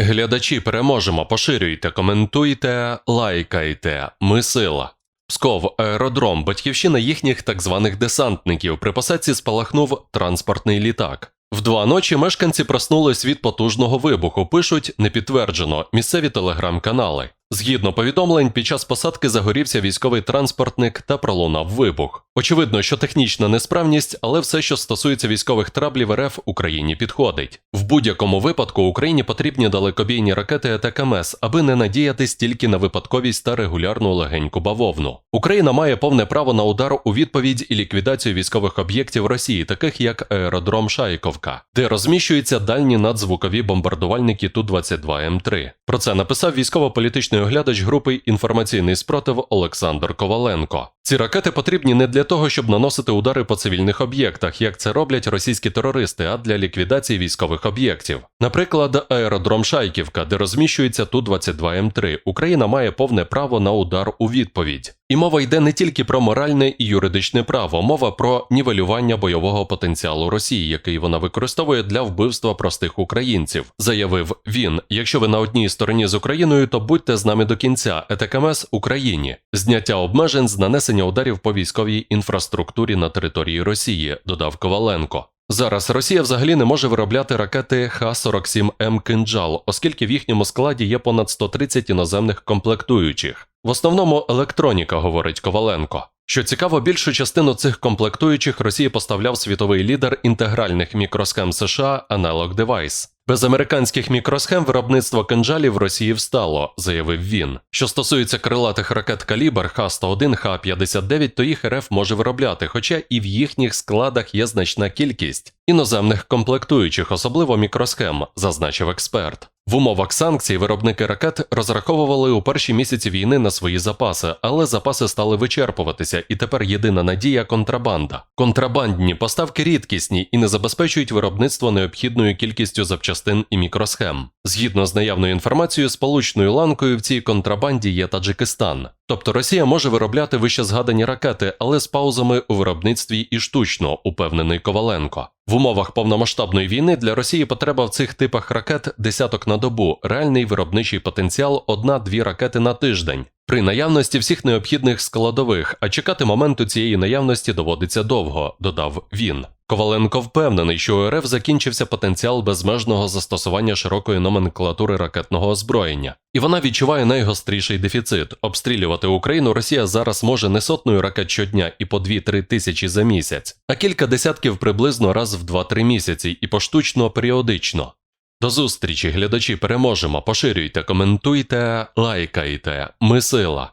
Глядачі переможемо, поширюйте, коментуйте, лайкайте. Ми сила. Псков, аеродром, батьківщина їхніх так званих десантників. При посадці спалахнув транспортний літак. В два ночі мешканці проснулись від потужного вибуху. Пишуть не підтверджено місцеві телеграм-канали. Згідно повідомлень, під час посадки загорівся військовий транспортник та пролунав вибух. Очевидно, що технічна несправність, але все, що стосується військових траблів РФ, Україні підходить. В будь-якому випадку Україні потрібні далекобійні ракети АТКМС, аби не надіятись тільки на випадковість та регулярну легеньку бавовну. Україна має повне право на удар у відповідь і ліквідацію військових об'єктів Росії, таких як аеродром Шайковка, де розміщуються дальні надзвукові бомбардувальники Ту-22М3. Про це написав військово-політичний оглядач групи інформаційний спротив Олександр Коваленко. Ці ракети потрібні не для того, щоб наносити удари по цивільних об'єктах, як це роблять російські терористи, а для ліквідації військових об'єктів. Наприклад, аеродром Шайківка, де розміщується Ту-22М3, Україна має повне право на удар у відповідь. І мова йде не тільки про моральне і юридичне право, мова про нівелювання бойового потенціалу Росії, який вона використовує для вбивства простих українців, заявив він. Якщо ви на одній стороні з Україною, то будьте з нами до кінця. ЕТКМС Україні, зняття обмежень з нанесення ударів по військовій інфраструктурі на території Росії, додав Коваленко. Зараз Росія взагалі не може виробляти ракети Х-47М «Кинджал», оскільки в їхньому складі є понад 130 іноземних комплектуючих. В основному електроніка, говорить Коваленко. Що цікаво, більшу частину цих комплектуючих Росія поставляв світовий лідер інтегральних мікросхем США Analog Device. Без американських мікросхем виробництво кинджалів в Росії встало, заявив він. Що стосується крилатих ракет калібр Х-101, Х-59, то їх РФ може виробляти, хоча і в їхніх складах є значна кількість іноземних комплектуючих, особливо мікросхем, зазначив експерт. В умовах санкцій виробники ракет розраховували у перші місяці війни на свої запаси, але запаси стали вичерпуватися, і тепер єдина надія контрабанда. Контрабандні поставки рідкісні і не забезпечують виробництво необхідною кількістю запчастин і мікросхем. Згідно з наявною інформацією, сполучною ланкою в цій контрабанді є Таджикистан. Тобто Росія може виробляти вище згадані ракети, але з паузами у виробництві і штучно, упевнений Коваленко. В умовах повномасштабної війни для Росії потреба в цих типах ракет десяток на добу, реальний виробничий потенціал одна-дві ракети на тиждень. При наявності всіх необхідних складових, а чекати моменту цієї наявності доводиться довго, додав він. Коваленко впевнений, що у РФ закінчився потенціал безмежного застосування широкої номенклатури ракетного озброєння, і вона відчуває найгостріший дефіцит. Обстрілювати Україну Росія зараз може не сотною ракет щодня і по 2-3 тисячі за місяць, а кілька десятків приблизно раз в 2-3 місяці і поштучно періодично. До зустрічі, глядачі, переможемо. Поширюйте, коментуйте, лайкайте. Ми сила.